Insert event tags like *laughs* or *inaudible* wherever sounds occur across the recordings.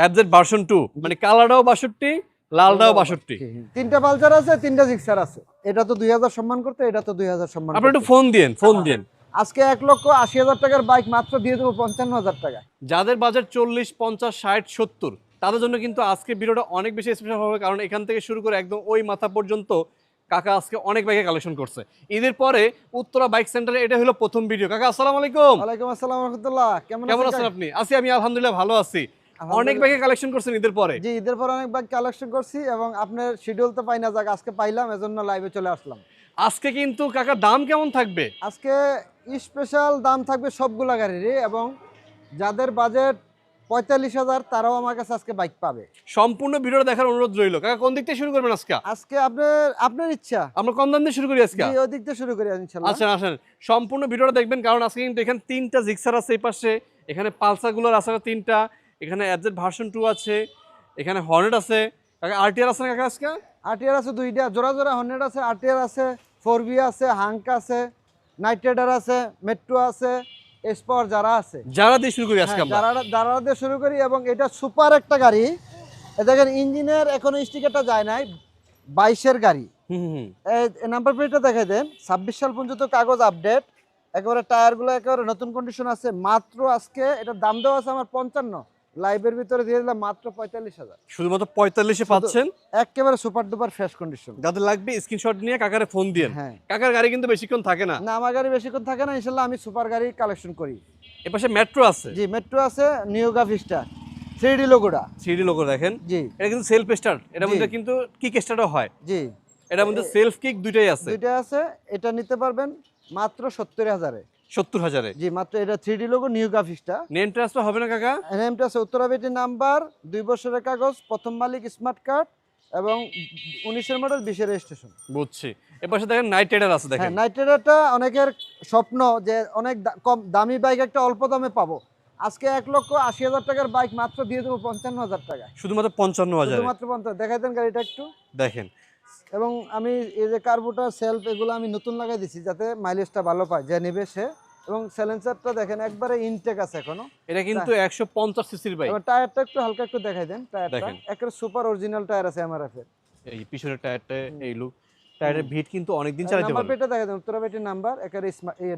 অ্যাবজেট version two মানে কালারটাও বাষট্টি লালটাও বাষট্টি। তিনটা পালসার আছে তিনটা জিক্সার আছে। এটা তো দুই হাজার সম্মান করতে এটা তো দুই হাজার সম্মান আপনার একটু ফোন দিন ফোন দিন আজকে এক লক্ষ আশি হাজার টাকার বাইক মাত্র দিয়ে দেবো পঞ্চান্ন হাজার টাকা যাদের বাজেট চল্লিশ পঞ্চাশ ষাট সত্তর তাদের জন্য কিন্তু আজকে ভিডিওটা অনেক বেশি স্পেশাল হবে কারণ এখান থেকে শুরু করে একদম ওই মাথা পর্যন্ত কাকা আজকে অনেক বাইকে কালেকশন করছে। ঈদের পরে উত্তরা বাইক সেন্টারে এটা হলো প্রথম ভিডিও কাকা আসসালামু আলাইকুম। ওয়ালাইকুম আসসালাম রহমতুল্লাহ কেমন আছেন আপনি? আছি আমি আলহামদুলিল্লাহ ভালো আছি। অনেক। বাইকে কালেকশন করছেন ঈদের পরে? জি ঈদের পর অনেক বাইক কালেকশন করছি এবং আপনার শিডিউল তো পাই না যাক আজকে পাইলাম এজন্য লাইভে চলে আসলাম। আজকে কিন্তু কাকা দাম কেমন থাকবে? আজকে স্পেশাল দাম থাকবে সবগুলা গাড়িরই এবং যাদের বাজেট পঁয়তাল্লিশ হাজার তারাও আমার কাছে আজকে বাইক পাবে। সম্পূর্ণ ভিডিওটা দেখার অনুরোধ রইল। কাকা কোন দিক থেকে শুরু করবেন আজকে? আজকে আপনার আপনার ইচ্ছা। আমরা কম দাম দিয়ে শুরু করি আজকে? জি ওই দিক থেকে শুরু করি ইনশাল্লাহ। আসেন আসেন। সম্পূর্ণ ভিডিওটা দেখবেন কারণ আজকে কিন্তু এখানে তিনটা জিক্সার আছে এই পাশে। এখানে পালসারগুলোর আছে তিনটা। এখানে অ্যাবজেট ভার্সন টু আছে এখানে হর্নেট আছে। কাকা আরটিআর আছে না কাকা আজকে? আরটিআর আছে দুইটা জোড়া জোড়া হর্নেট আছে আরটিআর আছে ফোর বি আছে হাঙ্ক আছে নাইট রাইডার আছে মেট্রো আছে এসপাওয়ার যারা আছে। যারা দিয়ে শুরু করি আজকে হ্যাঁ, যারা যারা দিয়ে শুরু করি এবং এটা সুপার একটা গাড়ি। দেখেন ইঞ্জিনের এখনও স্টিকারটা যায় নাই বাইশের গাড়ি। নাম্বার প্লেটটা দেখাই দেন ছাব্বিশ সাল পর্যন্ত কাগজ আপডেট একেবারে টায়ারগুলো একেবারে নতুন কন্ডিশন আছে মাত্র আজকে এটার দাম দেওয়া আছে আমার পঞ্চান্ন। লাইভের ভিতরে দিয়ে দিলাম মাত্র পঁয়তাল্লিশ হাজার। শুধুমাত্র পঁয়তাল্লিশে পাচ্ছেন? একেবারে সুপার ডুপার ফ্রেশ কন্ডিশন যাদের লাগবে স্ক্রিনশট নিয়ে কাকারে ফোন দিয়ে হ্যাঁ। কাকার গাড়ি কিন্তু বেশিক্ষণ থাকে না। না আমার গাড়ি বেশিক্ষণ থাকে না ইনশাল্লাহ আমি সুপার গাড়ি কালেকশন করি। এপাশে মেট্রো আছে। জি মেট্রো আছে নিয়োগা ভিস্টা থ্রি ডি লোগোটা সিডি লোগো দেখেন। জি। এটা কিন্তু সেলফ স্টার্ট এটার মধ্যে কিন্তু কিক স্টার্টও হয়। জি। এটার মধ্যে সেলফ কিক দুইটাই আছে। দুইটা আছে এটা নিতে পারবেন মাত্র সত্তর হাজারে। সত্তর হাজারে। জি মাত্র এটা থ্রি ডি লোগো নিয়োগা ভিস্টা নেম ট্রান্সফার হবে না কাকা? এনএমটা আছে উত্তরাবেটি নাম্বার দুই বছরের কাগজ প্রথম মালিক স্মার্ট কার্ড এবং উনিশের মডেল বিশের রেজিস্ট্রেশন বুঝছি। এপাশে দেখেন নাইট রাইডার আছে দেখেন। হ্যাঁ নাইট রাইডারটা অনেকের স্বপ্ন যে অনেক কম দামি বাইক একটা অল্প দামে পাবো। আজকে এক লক্ষ আশি হাজার টাকার বাইক মাত্র দিয়ে দেবো পঞ্চান্ন হাজার টাকা শুধুমাত্র পঞ্চান্ন হাজার। শুধুমাত্র পঞ্চান্ন দেখাই দেন গাড়িটা একটু। দেখেন এবং আমি এই যে কার্বোটার সেলফ এগুলো আমি নতুন লাগাই দিছি যাতে মাইলেজটা ভালো পায় যে নেবে সে। এবং স্যালেন্সারটা দেখেন একবারে ইনটেক আছে এখনও। এটা কিন্তু একশো পঞ্চাশ সিসির বাইক এবার টায়ারটা একটু হালকা একটু দেখাই দেন টায়ারটা দেখেন। একেবারে সুপার অরিজিনাল টায়ার আছে এমআরএফ এর। এই পিছনের টায়ারটা এই লুক টায়ারের ভিট কিন্তু অনেকদিন চালাতে নাম্বার পারবে প্লেটটা দেখা দেন উত্তরাবেটির নাম্বার একেবারে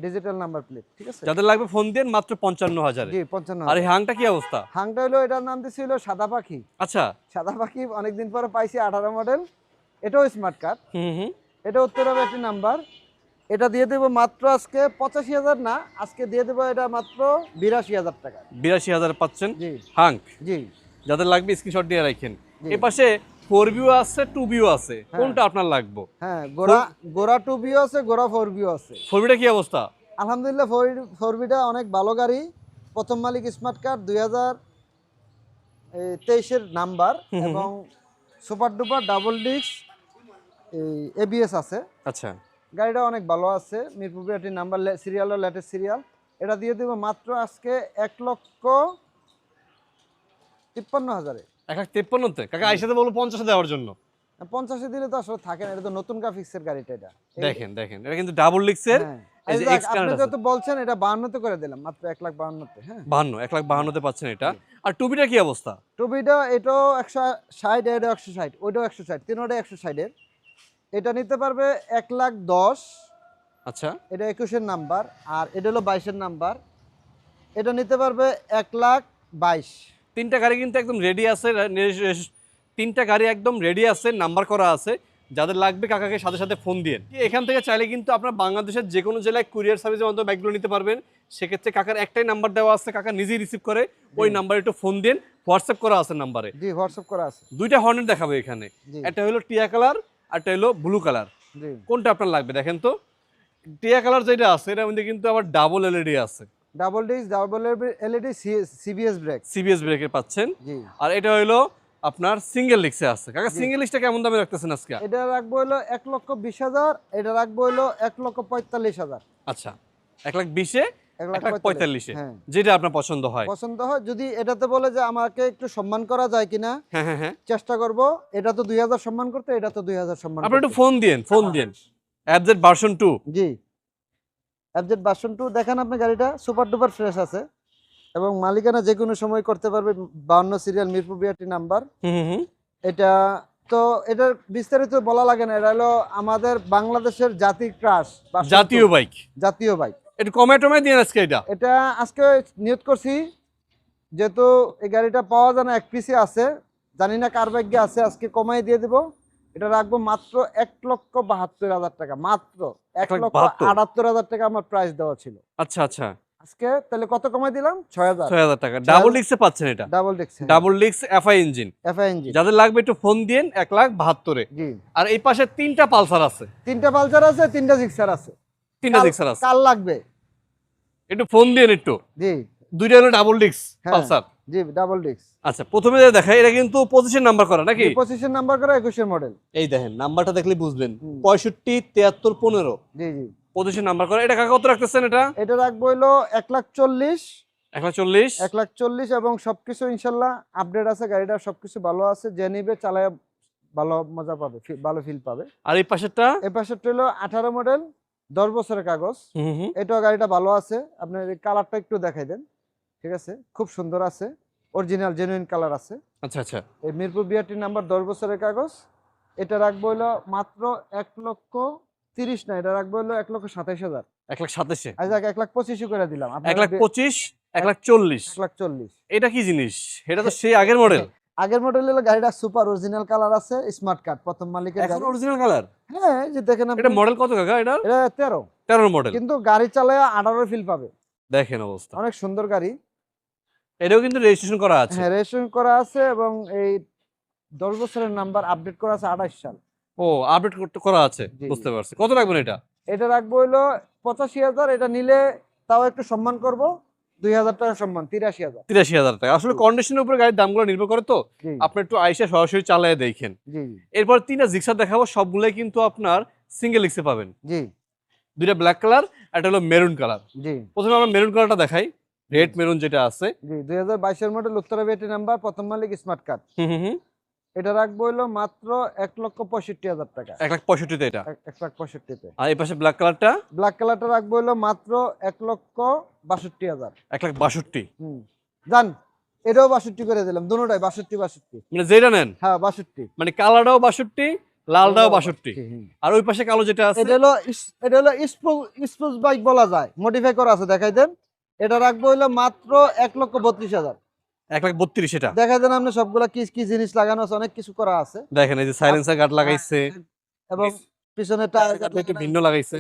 ডিজিটাল নাম্বার প্লেট ঠিক আছে? যাদের লাগবে ফোন দেন মাত্র পঞ্চান্ন হাজারে। জি পঞ্চান্ন আর এই হাংটা কি অবস্থা? হাংটা হলো এটার নাম দিছিল সাদা পাখি। আচ্ছা। সাদা পাখি অনেকদিন পরে পাইছি আঠারো মডেল এটাও স্মার্ট কার্ড এটা এটা উত্তরাবেটি নাম্বার এটা দিয়ে দেবো মাত্র আজকে পঁচাশি হাজার না আজকে দিয়ে দেবো এটা মাত্র বিরাশি হাজার টাকা। বিরাশি হাজার পাচ্ছেন? জি। হাঙ্ক। জি। যাদের লাগবে স্ক্রিনশট দিয়ে রাখেন। এ পাশে ফোর ভিউ আছে টু ভিউ আছে। হ্যাঁ। কোনটা আপনার লাগবে? হ্যাঁ গোড়া গোড়া টু বিও আছে গোড়া ফোর বিও আছে। ফোর ভিউটা কি অবস্থা? আলহামদুলিল্লাহ ফোর ফোর বিটা অনেক ভালো গাড়ি। প্রথম মালিক স্মার্ট কার্ড দুই হাজার তেইশের নাম্বার। এবং সুপার ডুপার ডাবল ডিস্ক এই এবিএস আছে। আচ্ছা। গাড়িটা অনেক ভালো আছে। মিরপুর বিআরটির নাম্বার সিরিয়ালও লেটেস্ট সিরিয়াল এটা দিয়ে দেবো মাত্র আজকে এক লক্ষ তিপ্পান্ন হাজারে। এক লাখ তেপ্পান্নতে? কাকা আইসাতে বলব পঞ্চাশে দেওয়ার জন্য। পঞ্চাশে দিলে তো আসলে থাকে না এটা তো নতুন গ্রাফিক্সের গাড়িটা এটা। দেখেন দেখেন এটা কিন্তু ডাবল লিক্সের হ্যাঁ। আপনি যত বলছেন এটা বাহান্নতে করে দিলাম মাত্র এক লাখ বাহান্নতে হ্যাঁ। বাহান্ন এক লাখ বাহান্নতে পাচ্ছেন এটা। আর টুবিটা কি অবস্থা? টুবিটা এটাও একশো ষাট এটা একশো ষাট ওইটাও একশো ষাট তিনোটা একশো ষাটের। এটা নিতে পারবে এক লাখ দশ। আচ্ছা। এটা একুশের নাম্বার আর এটা হলো বাইশের নাম্বার। এটা নিতে পারবে এক লাখ বাইশ। তিনটা গাড়ি কিন্তু একদম রেডি আছে তিনটা গাড়ি একদম রেডি আছে নাম্বার করা আছে। যাদের লাগবে কাকাকে সাথে সাথে ফোন দিয়ে। এখান থেকে চাইলে কিন্তু আপনার বাংলাদেশের যে কোনো জেলায় কুরিয়ার সার্ভিসের মাধ্যমে ব্যাগগুলো নিতে পারবেন। সেক্ষেত্রে কাকার একটাই নাম্বার দেওয়া আছে কাকা নিজেই রিসিভ করে ওই নাম্বারে একটু ফোন দিন হোয়াটসঅ্যাপ করা আছে নাম্বারে জি হোয়াটসঅ্যাপ করা আছে। দুইটা হর্নেট দেখাবে এখানে। একটা হলো টিয়া কালার আর একটা হলো ব্লু কালার কোনটা আপনার লাগবে দেখেন তো? টিয়া কালার যেটা আছে এটার মধ্যে কিন্তু আবার ডাবল এলইডি আছে। Double disc double LED CBS brake CBS ব্রেকের পাচ্ছেন। জি। আর এটা হলো আপনার সিঙ্গেল লিক্সে আছে। কাকা সিঙ্গেল লিক্সটা কেমন দামে রাখতেছেন আজকে? এটা রাখব হলো এক লক্ষ বিশ হাজার এটা রাখব হলো এক লক্ষ পঁয়তাল্লিশ হাজার। আচ্ছা এক লাখ বিশে পঁয়তাল্লিশে হ্যাঁ। যেটা আপনার পছন্দ হয়। পছন্দ হয় যদি এটাতে বলে যে আমাকে একটু সম্মান করা যায় কিনা চেষ্টা করব এটা তো দুই হাজার সম্মান করতে এটা তো দুই হাজার সম্মান আপনি একটু ফোন দিন ফোন দিন অ্যাপজেট ভার্সন টু জি। অ্যাবজেট ভার্সন টু দেখেন আপনি গাড়িটা সুপার ডুপার ফ্রেশ আছে। এবং মালিকানা যে কোনো সময় করতে পারবে বাউন্ন সিরিয়াল মিরপুর বিআরটি নাম্বার এটা তো এটার বিস্তারিত বলা লাগে না এটা হলো আমাদের বাংলাদেশের জাতি ক্রাশ জাতীয় বাইক জাতীয় বাইক একটু কমে টমে দিয়ে আজকে এটা। এটা আজকে নিয়োগ করছি। যেহেতু এই গাড়িটা পাওয়া যায় না এক পিসে আছে। জানি না কার ভাগ্যে আছে আজকে কমাই দিয়ে দিব। এটা রাখব মাত্র এক লক্ষ বাহাত্তর হাজার টাকা মাত্র এক লক্ষ আটাত্তর হাজার টাকা আমার প্রাইস দেওয়া ছিল। আচ্ছা আচ্ছা। আজকে তাহলে কত কমাই দিলাম? ছয় হাজার। ছয় হাজার টাকা। ডাবল ডিক্সে পাচ্ছেন এটা? ডাবল ডিক্স ডাবল ডিক্স এফআই ইঞ্জিন এফআই ইঞ্জিন যাদের লাগবে একটু ফোন দিন এক লাখ বাহাত্তরে। জি। আর এই পাশে তিনটা পালসার আছে। তিনটা পালসার আছে তিনটা জিক্সার আছে। তিনটা আছে। কাল লাগবে। একটু ফোন দিন একটু। জি। দুইটা হলো ডাবল ডিক্স হ্যাঁ। পালসার। জি ডাবল ডিক্স আচ্ছা প্রথমে দেখাই এটা কিন্তু পজিশন নাম্বার করা নাকি? পঁচিশের নাম্বার করে একুশের মডেল এই দেখেন নাম্বারটা দেখলে বুঝবেন। পঁয়ষট্টি তিয়াত্তর পনেরো। জি জি। পজিশন নাম্বার করা। এটা কাকা কত রাখতেছেন এটা? এটা রাখব হলো এক লাখ চল্লিশ। এক লাখ চল্লিশ। এক লাখ চল্লিশ এবং সবকিছু ইনশাল্লাহ আপডেট আছে। গাড়িটা সবকিছু ভালো আছে যে নিবে চালায় ভালো মজা পাবে ভালো ফিল পাবে। আর এই পাশেরটা? এই পাশেরটা হলো আঠারো মডেল দশ বছরের কাগজ। এটাও গাড়িটা ভালো আছে। আপনার কালারটা একটু দেখাই দেন। ঠিক আছে? খুব সুন্দর আছে। অরিজিনাল জেনুইন কালার আছে। আচ্ছা আচ্ছা। এই মিরপুর বিআরটি নাম্বার দশ বছরের কাগজ। এটা রাখব হলো মাত্র এক লক্ষ তিরিশ না এটা রাখব হলো এক লক্ষ সাতাইশ হাজার। এক লাখ সাতাশে। আজ এক লাখ পঁচিশই করে দিলাম। এক লাখ পঁচিশ এক লাখ চল্লিশ। এক লাখ চল্লিশ। এটা কি জিনিস? এটা তো *laughs* সেই আগের মডেল আগের মডেল হলো গাড়িটা সুপার অরিজিনাল কালার আছে স্মার্ট কার্ড প্রথম মালিকের এখন অরিজিনাল কালার হ্যাঁ এই যে দেখেন আপনি, এটা মডেল কত কাকা এটা এটা তেরো। তেরো মডেল কিন্তু গাড়ি চালায় আঠারো ফিল পাবে। দেখেন অবস্থা। অনেক সুন্দর গাড়ি। এটাও কিন্তু রেজিস্ট্রেশন করা আছে। হ্যাঁ রেজিস্ট্রেশন করা আছে এবং এই দশ বছরের নাম্বার আপডেট করা আছে আঠাশ সাল। ও আপডেট করতে করা আছে। বুঝতে পারছি। কত রাখবেন এটা? এটা রাখব পঁচাশি হাজার এটা নিলে তাও একটু সম্মান করব। দুই হাজার টাকা সম্মান তিরাশি হাজার। তিরাশি হাজার টাকা। আসলে। কন্ডিশনের উপরে গাড়ির দামগুলো নির্ভর করে তো। আপনি একটু আইসা সরাসরি চালায় দেখেন। এরপর তিনটা জিক্সার দেখাবো সবগুলোই কিন্তু আপনার সিঙ্গেল লিক্সে পাবেন। জি। দুইটা ব্ল্যাক কালার একটা হলো মেরুন কালার জি। প্রথমে আমরা মেরুন কালারটা দেখাই। রেড মেরুন যেটা আছে। জি দুই হাজার বাইশের মডেল উত্তরা বিএটি নাম্বার প্রথম মালিক স্মার্ট কার্ড হুম হুম। এটা রাখব হলো মাত্র এক লক্ষ পঁয়ষট্টি হাজার টাকা। এক লাখ পঁয়ষট্টিতে এটা? এক- লাখ পঁয়ষট্টিতে। আর এই পাশে ব্ল্যাক কালারটা ব্ল্যাক কালারটা রাখব হলো মাত্র এক লক্ষ বাষট্টি হাজার। এক লাখ বাষট্টি? হুম। জান এটাও বাষট্টি করে দিলাম দুটোটাই বাষট্টি বাষট্টি। মানে যেটা নেন? হ্যাঁ বাষট্টি। মানে কালারটাও বাষট্টি লালটাও বাষট্টি। আর ওই পাশে কালো যেটা আছে? এটা হলো এটা হলো স্পোর্টস বাইক বলা যায় মডিফাই করা আছে দেখাই দেন। এটা রাখব হলো মাত্র এক লক্ষ বত্রিশ হাজার। এক লাখ বত্রিশ এটা। দেখাই দেন আপনি সবগুলা কি কি জিনিস লাগানো আছে অনেক কিছু করা আছে। দেখেন এই যে সাইলেন্সার গার্ড লাগাইছে এবং পিছনে একটু ভিন্ন লাগাইছে।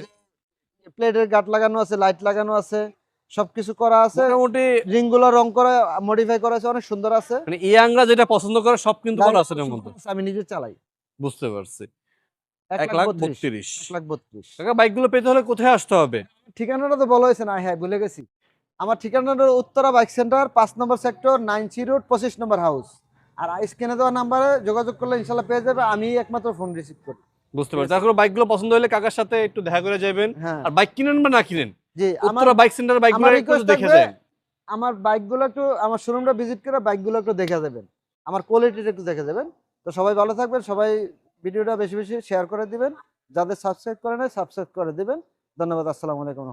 প্লেটের গাট লাগানো আছে লাইট লাগানো আছে সবকিছু করা আছে। মোটামুটি রিং করে মডিফাই করা আছে অনেক সুন্দর আছে। মানে ইয়াংরা যেটা পছন্দ করে সব কিন্তু করা আছে এর মধ্যে। আমি নিজে চালাই। বুঝতে পারছি। এক লাখ বত্রিশ বত্রিশ। এক লাখ বত্রিশ। বাইকগুলো পেতে হলে কোথায় আসতে হবে? ঠিকানাটা তো বলা হয়েছে না হ্যাঁ ভুলে গেছি। আমার ঠিকানাটা হলো উত্তরা বাইক সেন্টার পাঁচ নম্বর সেক্টর নাইন সি রোড পঁচিশ নম্বর হাউস। আর স্ক্রিনে দেওয়া নাম্বারে যোগাযোগ করলে ইনশাল্লাহ পেয়ে যাবে আমি একমাত্র ফোন রিসিভ করি। বুঝতে পারছি। কোনো বাইকগুলো পছন্দ হলে কাকার সাথে একটু দেখা করে যাবেন হ্যাঁ। আর বাইক কিনেন বা না কিনেন? জি আমার উত্তরা বাইক সেন্টার বাইকগুলো একটু দেখে যান আমার বাইকগুলো একটু আমার শোরুমটা ভিজিট করে বাইকগুলো একটু দেখে যাবেন। আমার কোয়ালিটিটা একটু দেখে যাবেন। তো সবাই ভালো থাকবেন সবাই ভিডিওটা বেশি বেশি শেয়ার করে দিবেন। যাদের সাবস্ক্রাইব করে নেয় সাবস্ক্রাইব করে দিবেন। ধন্যবাদ আসসালামু আলাইকুম।